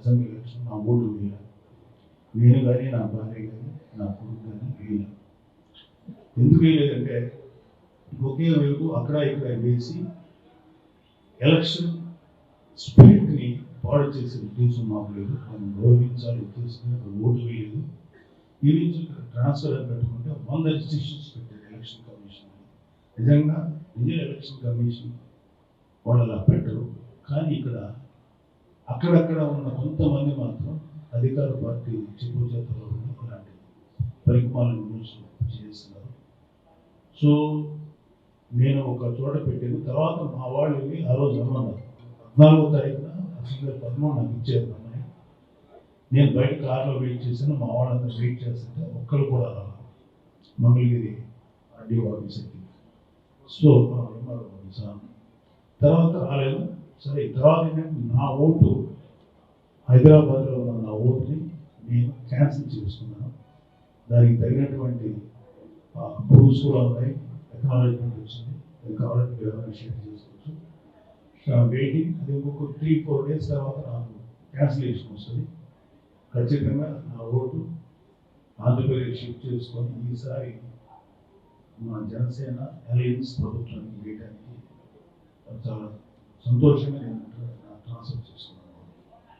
Assembly election నా vote వేయాలి నేను కానీ నా భార్య కానీ నా కొడుకు కానీ వేయాలి ఎందుకు వేయలేదంటే ఒకే వైపు అక్కడ ఇక్కడ వేసి ఎలక్షన్ స్పిరిట్ని పాడు చేసే ఉద్దేశం మాకు లేదు. మనం గౌరవించాలి ఉద్దేశం ఓటు వేయలేదు. ఈ నుంచి ట్రాన్స్ఫర్ పెట్టుకుంటే వంద రిజిస్ట్రేషన్స్ పెట్టారు ఎలక్షన్ కమిషన్. నిజంగా నిజ ఎలక్షన్ కమిషన్ వాళ్ళు అలా పెట్టరు. కానీ ఇక్కడ అక్కడక్కడ ఉన్న కొంతమంది మాత్రం అధికార పార్టీ చెప్పు చేతలో ఇలాంటి న్యూస్ చేస్తున్నారు. సో నేను ఒక చోట పెట్టింది. తర్వాత మా వాళ్ళు ఆ రోజు రమ్మన్నారు. పద్నాలుగో తారీఖున అసలు పద్మూడు నాకు ఇచ్చారు అమ్మాయి నేను బయట కార్లో వెయిట్ చేశాను. మా వాళ్ళందరూ వెయిట్ చేస్తుంటే ఒక్కరు కూడా రాలేదు. మంగళగిరి ఆర్డీఓ ఆఫీసర్కి. సో ఎంఆర్ఓ ఆఫీసర్ తర్వాత రాలేదు. సరే తర్వాత ఏంటంటే నా ఓటు హైదరాబాద్లో ఉన్న నా ఓటుని నేను క్యాన్సిల్ చేసుకున్నాను. దానికి తగినటువంటి ప్రూఫ్స్ కూడా ఉన్నాయి. ఎక్నాలజ్మెంట్ వచ్చింది. అది కావాలంటే మీరు ఏమైనా షేర్ చేసుకోవచ్చు. వెయిటింగ్ అది ఇంకొక త్రీ ఫోర్ డేస్ తర్వాత నాకు క్యాన్సిలేషన్ వస్తుంది. ఖచ్చితంగా నా ఓటు ఆంధ్రప్రదేశ్ షిఫ్ట్ చేసుకొని ఈసారి మా జనసేన అలయన్స్ ప్రభుత్వానికి వేయడానికి చాలా సంతోషంగా నేను ట్రాన్స్ఫర్ చేసుకున్నాను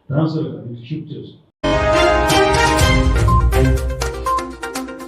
ట్రాన్స్ఫర్ కాదు షిఫ్ట్ చేసుకున్నాను